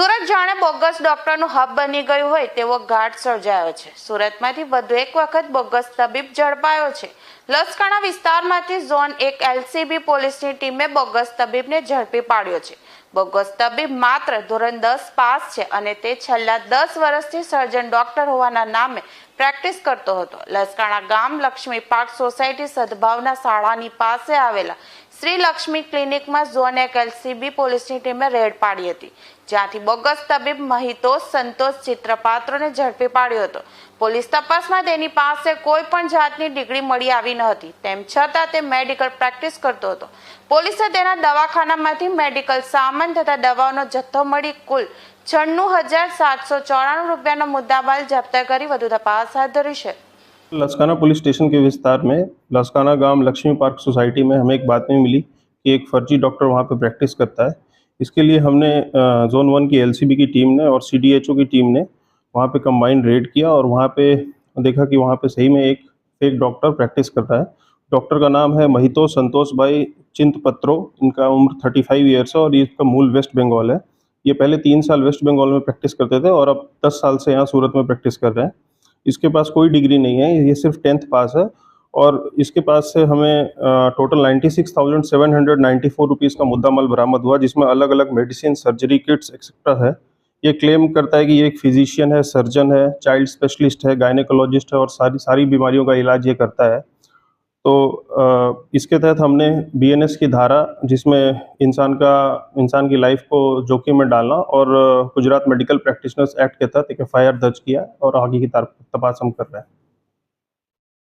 Bogus ડોક્ટરનું hub બની ગયું હોય તેવો ઘાટ સર્જાયો છે. સુરતમાંથી વધુ એક વખત બોગસ તબીબ ઝડપાયો છે. લસકાણા વિસ્તારમાંથી ઝોન એક એલસીબી પોલીસની ટીમે બોગસ તબીબને ઝડપી પાડ્યો છે. બોગસ તબીબ માત્ર ધોરણ દસ પાસ છે અને તે છેલ્લા દસ વર્ષથી સર્જન ડોક્ટર હોવાના નામે પ્રેક્ટિસ કરતો હતો. લસકાણા ગામ લક્ષ્મી પાર્ક સોસાયટી સદભાવના શાળાની પાસે આવેલા શ્રી લક્ષ્મી ક્લિનિકમાં ઝોન એક એલસીબી પોલીસની ટીમે રેડ પાડી હતી. જ્યાંથી બોગસ તબીબ મહિતોષ સંતોષ ચિત્રપાત્રોને ઝડપી પાડ્યો હતો. પોલીસ તપાસમાં તેની પાસે કોઈ પણ જાતની ડિગ્રી મળી આવી ન હતી. તેમ છતાં તે મેડિકલ પ્રેક્ટિસ કરતો હતો. પોલીસે તેના દવાખાનામાંથી મેડિકલ સામાન તથા દવાઓનો જથ્થો મળી કુલ છન્નું હજાર સાતસો ચોરાણું રૂપિયાનો મુદ્દામાલ જપ્ત કરી વધુ તપાસ હાથ ધરી છે लसकाना पुलिस स्टेशन के विस्तार में लसकाना गांव लक्ष्मी पार्क सोसाइटी में हमें एक बात में मिली कि एक फर्जी डॉक्टर वहां पे प्रैक्टिस करता है इसके लिए हमने अ, जोन वन की एलसीबी की टीम ने और सीडीएचओ की टीम ने वहां पे कंबाइंड रेड किया और वहां पे देखा कि वहां पे सही में एक फेक डॉक्टर प्रैक्टिस करता है डॉक्टर का नाम है महितोष संतोष भाई चिंतपत्रो इनका उम्र थर्टी फाइव ईयर्स है और ये इसका मूल वेस्ट बंगाल है ये पहले तीन साल वेस्ट बंगाल में प्रैक्टिस करते थे और अब दस साल से यहाँ सूरत में प्रैक्टिस कर रहे हैं। इसके पास कोई डिग्री नहीं है, ये सिर्फ़ टेंथ पास है और इसके पास से हमें total ninety six thousand seven hundred ninety four rupees का मुद्दा माल बरामद हुआ, जिसमें अलग अलग मेडिसिन, सर्जरी किट्स एक्सेट्रा है। ये क्लेम करता है कि ये एक फिजिशियन है, सर्जन है, चाइल्ड स्पेशलिस्ट है, गायनेकोलॉजिस्ट है और सारी सारी बीमारियों का इलाज ये करता है। तो इसके तहत हमने बीएनएस की धारा जिसमें इंसान का, इंसान की लाइफ को जोखिम में डालना और गुजरात मेडिकल प्रैक्टिशनर्स एक्ट के तहत एक एफ़ दर्ज किया और आगे की तरफ़ तपास हम कर रहे हैं।